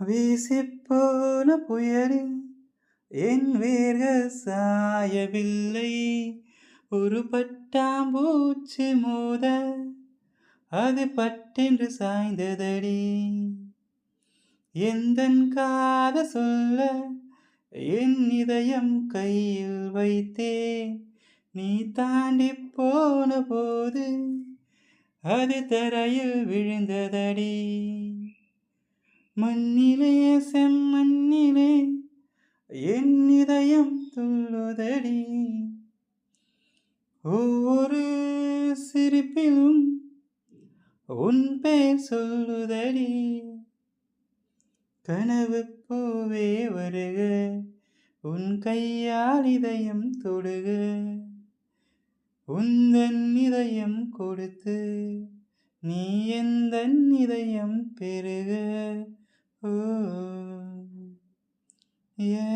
வீசிப்போன புயலில் என் வேர்கள் சாயவில்லை. ஒரு பட்டாம்பூச்சி மோத அது பட்டென்று சாய்ந்ததடி. எந்த காத சொல்ல என் இதயம் கையில் வைத்தே. நீ தாண்டி போன போது அது தரையில் விழுந்ததடி. மண்ணிலே செம்மண்ணிலே என் இதயம் துள்ளுதடி. ஒவ்வொரு சிரிப்பிலும் உன் பேர் சொல்லுதடி. கனவு பூவே வருக உன் கையால் இதயம் தொடுக உந்தன் இதயம் கொடுத்து நீ எந்த இதயம் பெருக Ooh, yeah.